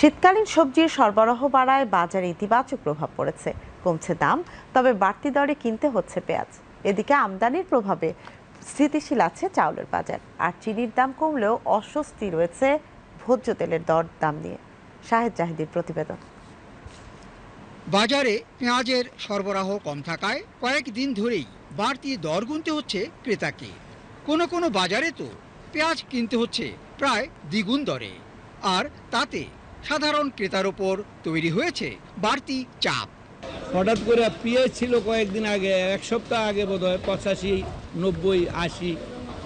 শীতকালীন সবজির সরবরাহ বাড়ায় বাজারে ইতিবাচক প্রভাব পড়েছে। কমছে দাম, তবে বাড়তি দরে কিনতে হচ্ছে পেঁয়াজ। এদিকে আমদানির প্রভাবে স্থিতিশীল আছে চাউলের বাজার। আর চিনির দাম কমলেও অস্বস্তি রয়েছে ভোজ্য তেলের দর, দাম নিয়ে। শাহেদ জাহিদির প্রতিবেদন। বাজারে পেঁয়াজের সরবরাহ কম থাকায় কয়েকদিন ধরেই বাড়তি দর গুনতে হচ্ছে ক্রেতাকে। কোনো কোনো বাজারে তো পেঁয়াজ কিনতে হচ্ছে প্রায় দ্বিগুণ দরে। আর তাতে সাধারণ ক্রেতার ওপর তৈরি হয়েছে বাড়তি চাপ। হঠাৎ করে পেঁয়াজ ছিল কয়েকদিন আগে এক সপ্তাহ আগে বোধ হয় পঁচাশি নব্বই আশি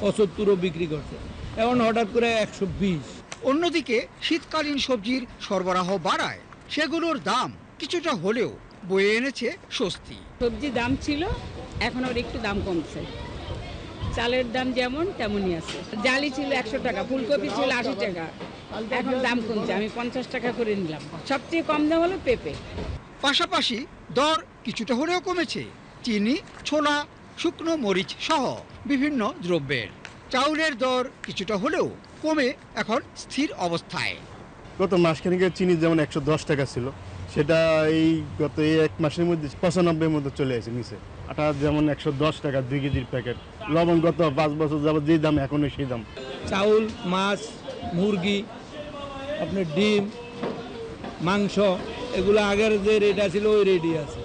পঁচাত্তরও বিক্রি করছে। এখন হঠাৎ করে একশো বিশ। অন্যদিকে শীতকালীন সবজির সরবরাহ বাড়ায় সেগুলোর দাম কিছুটা হলেও বয়ে এনেছে স্বস্তি। সবজি দাম ছিল এখন ওর একটু দাম কমছে। চালের দাম যেমন তেমনই আছে। জালি ছিল একশো টাকা ফুলকপি ছিল আশি টাকা। এখন দাম কমছে আমি পঞ্চাশ টাকা করে নিলাম। সবচেয়ে কম দাম হলো পেঁপে। পাশাপাশি দর কিছুটা হলেও কমেছে চিনি ছোলা শুকনো মরিচ সহ বিভিন্ন দ্রব্যের। চাউলের দর কিছুটা হলেও কমে এখন স্থির অবস্থায়। গত মাসখানিকের চিনি যেমন একশো দশ টাকা ছিল সেটা এই গত এই এক মাসের মধ্যে পঁচানব্বইয়ের মধ্যে চলে আসে নিচে। আটা যেমন একশো দশ টাকা দুই কেজির প্যাকেট লবণ গত পাঁচ বছর যাবত যেই দাম এখনই সেই দাম। চাউল মাছ মুরগি আপনার ডিম, মাংস, এগুলো আগের যে রেট আছিল, ওই রেটই আছে।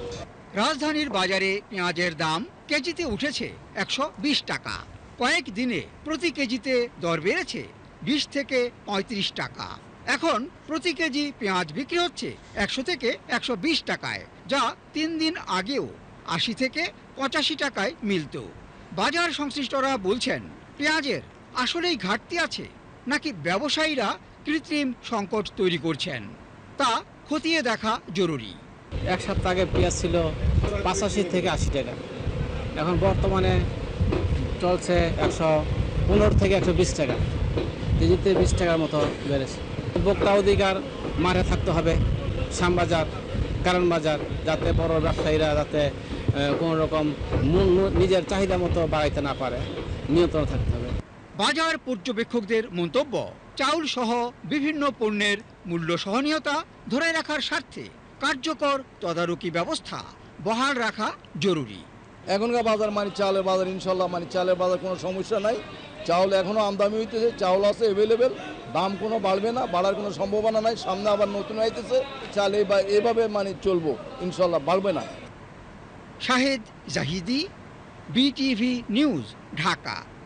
রাজধানীর বাজারে পেঁয়াজের দাম কেজিতে উঠেছে একশো বিশ টাকা। কয়েক দিনে প্রতি কেজিতে দর বেড়েছে বিশ থেকে পঁয়ত্রিশ টাকা। এখন প্রতি কেজি পেঁয়াজ বিক্রি হচ্ছে একশো থেকে একশো বিশ টাকায়, যা তিন দিন আগেও আশি থেকে পঁচাশি টাকায় মিলত। বাজার সংশ্লিষ্টরা বলছেন, পেঁয়াজের আসলেই ঘাটতি আছে, নাকি ব্যবসায়ীরা কৃত্রিম সংকট তৈরি করছেন। তা খতিয়ে দেখা জরুরি। এক সপ্তাহ আগে পেঁয়াজ ছিল পঁচাশি থেকে আশি টাকা। এখন বর্তমানে চলছে একশো পনেরো থেকে একশো বিশ টাকা। কেজিতে বিশ টাকার মতো বেড়েছে। ভোক্তা অধিকার মাঠে থাকতে হবে। শ্যামবাজার কারণ বাজার যাতে বড় ব্যবসায়ীরা যাতে কোনো রকম নিজের চাহিদা মতো বাড়াইতে না পারে নিয়ন্ত্রণ থাকতে হবে। বাজার পর্যবেক্ষকদের মন্তব্য চাউল সহ বিভিন্ন পণ্যের মূল্য সহনীয়তা ধরে রাখার স্বার্থে কার্যকর তদারকি ব্যবস্থা বহাল রাখা জরুরি। এখনকার বাজার মানে চালের বাজার ইনশাল্লাহ মানে চালের বাজার কোনো সমস্যা নাই। চাউল এখনও আমদানি হইতেছে চাউল আছে অ্যাভেলেবেল দাম কোনো বাড়বে না বাড়ার কোনো সম্ভাবনা নাই সামনে আবার নতুন হইতেছে চাল বা- এভাবে মানে চলবো ইনশাল্লাহ বাড়বে না। Shahed Zahidi BTV news Dhaka.